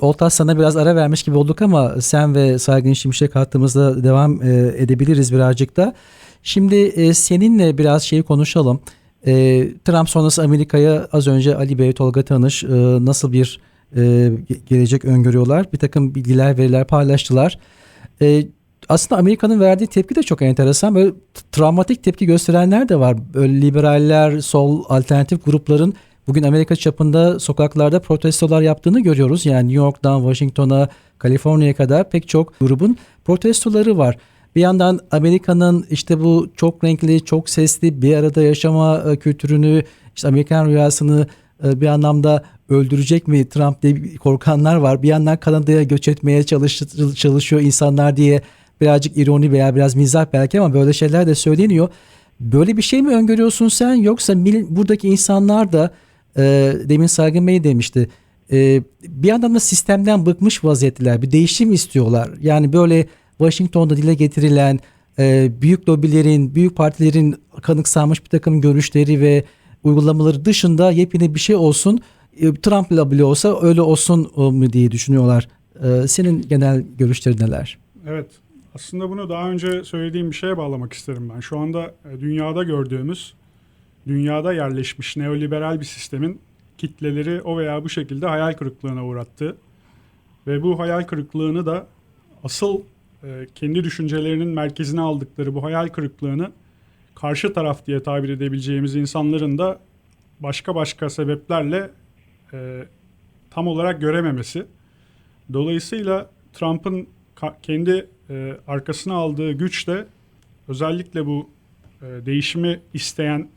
Oltas sana biraz ara vermiş gibi olduk ama sen ve Saygın Şimşek hattımızda devam e, edebiliriz birazcık da. Şimdi e, seninle biraz şeyi konuşalım. E, Trump sonrası Amerika'ya az önce Ali Bey, Tolga Tanış nasıl bir ge- gelecek öngörüyorlar? Bir takım bilgiler, veriler paylaştılar. Aslında Amerika'nın verdiği tepki de çok enteresan. Böyle travmatik tepki gösterenler de var. Böyle liberaller, sol, alternatif grupların bugün Amerika çapında sokaklarda protestolar yaptığını görüyoruz. Yani New York'tan Washington'a, Kaliforniya'ya kadar pek çok grubun protestoları var. Bir yandan Amerika'nın işte bu çok renkli, çok sesli bir arada yaşama e, kültürünü, işte Amerikan rüyasını e, bir anlamda öldürecek mi Trump diye korkanlar var. Bir yandan Kanada'ya göç etmeye çalış, çalışıyor insanlar diye birazcık ironi veya biraz mizah belki ama böyle şeyler de söyleniyor. Böyle bir şey mi öngörüyorsun sen yoksa buradaki insanlar da e, demin Saygın Bey demişti e, bir yandan da sistemden bıkmış vaziyetteler bir değişim istiyorlar. Yani böyle Washington'da dile getirilen e, büyük lobilerin, büyük partilerin kanıksanmış bir takım görüşleri ve uygulamaları dışında yepyeni bir şey olsun. E, Trump'la bile olsa öyle olsun e, mu diye düşünüyorlar. E, senin genel görüşlerin neler? Evet. Aslında bunu daha önce söylediğim bir şeye bağlamak isterim ben. Şu anda e, dünyada gördüğümüz, dünyada yerleşmiş neoliberal bir sistemin kitleleri o veya bu şekilde hayal kırıklığına uğrattı. Ve bu hayal kırıklığını da asıl e, kendi düşüncelerinin merkezine aldıkları bu hayal kırıklığını karşı taraf diye tabir edebileceğimiz insanların da başka başka sebeplerle e, tam olarak görememesi. Dolayısıyla Trump'ın kendi e, arkasına aldığı güç de özellikle bu e, değişimi isteyen,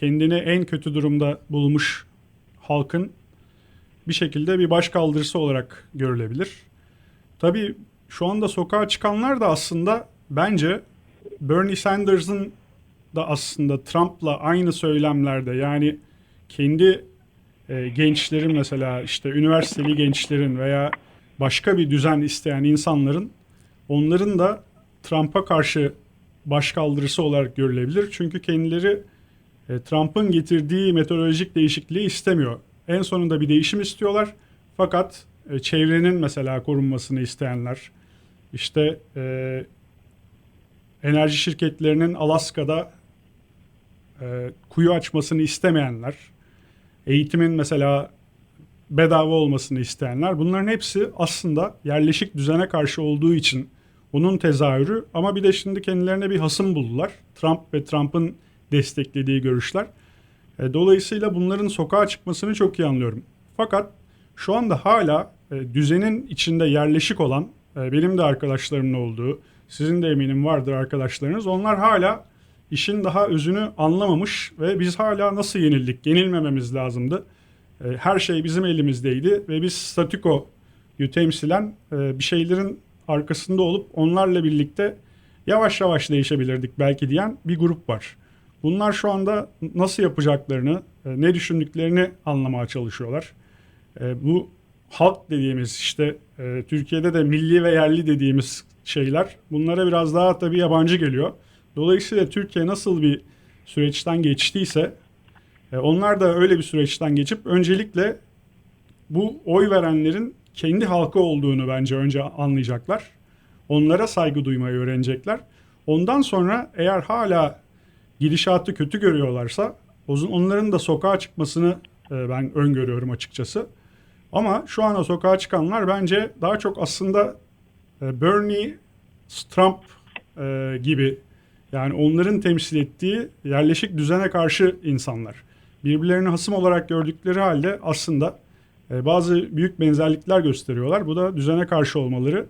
kendini en kötü durumda bulmuş halkın bir şekilde bir başkaldırısı olarak görülebilir. Tabii şu anda sokağa çıkanlar da aslında bence Bernie Sanders'ın da aslında Trump'la aynı söylemlerde yani kendi e, gençlerin mesela işte üniversiteli gençlerin veya başka bir düzen isteyen insanların onların da Trump'a karşı başkaldırısı olarak görülebilir. Çünkü kendileri e, Trump'ın getirdiği metodolojik değişikliği istemiyor. En sonunda bir değişim istiyorlar. Fakat e, çevrenin mesela korunmasını isteyenler, işte e, enerji şirketlerinin Alaska'da e, kuyu açmasını istemeyenler, eğitimin mesela bedava olmasını isteyenler bunların hepsi aslında yerleşik düzene karşı olduğu için onun tezahürü ama bir de şimdi kendilerine bir hasım buldular. Trump ve Trump'ın desteklediği görüşler. E, dolayısıyla bunların sokağa çıkmasını çok iyi anlıyorum. Fakat şu anda hala e, düzenin içinde yerleşik olan e, benim de arkadaşlarımın olduğu, sizin de eminim vardır arkadaşlarınız. Onlar hala işin daha özünü anlamamış ve biz hala nasıl yenildik? Yenilmememiz lazımdı. Her şey bizim elimizdeydi ve biz statükoyu temsilen bir şeylerin arkasında olup onlarla birlikte yavaş yavaş değişebilirdik belki diyen bir grup var. Bunlar şu anda nasıl yapacaklarını, e, ne düşündüklerini anlamaya çalışıyorlar. E, Bu halk dediğimiz işte e, Türkiye'de de milli ve yerli dediğimiz şeyler bunlara biraz daha tabii yabancı geliyor. Dolayısıyla Türkiye nasıl bir süreçten geçtiyse onlar da öyle bir süreçten geçip öncelikle bu oy verenlerin kendi halkı olduğunu bence önce anlayacaklar. Onlara saygı duymayı öğrenecekler. Ondan sonra eğer hala gidişatı kötü görüyorlarsa onların da sokağa çıkmasını e, ben öngörüyorum açıkçası. Ama şu anda sokağa çıkanlar bence daha çok aslında e, Bernie, Trump e, gibi yani onların temsil ettiği yerleşik düzene karşı insanlar. Birbirlerini hasım olarak gördükleri halde aslında bazı büyük benzerlikler gösteriyorlar. Bu da düzene karşı olmaları.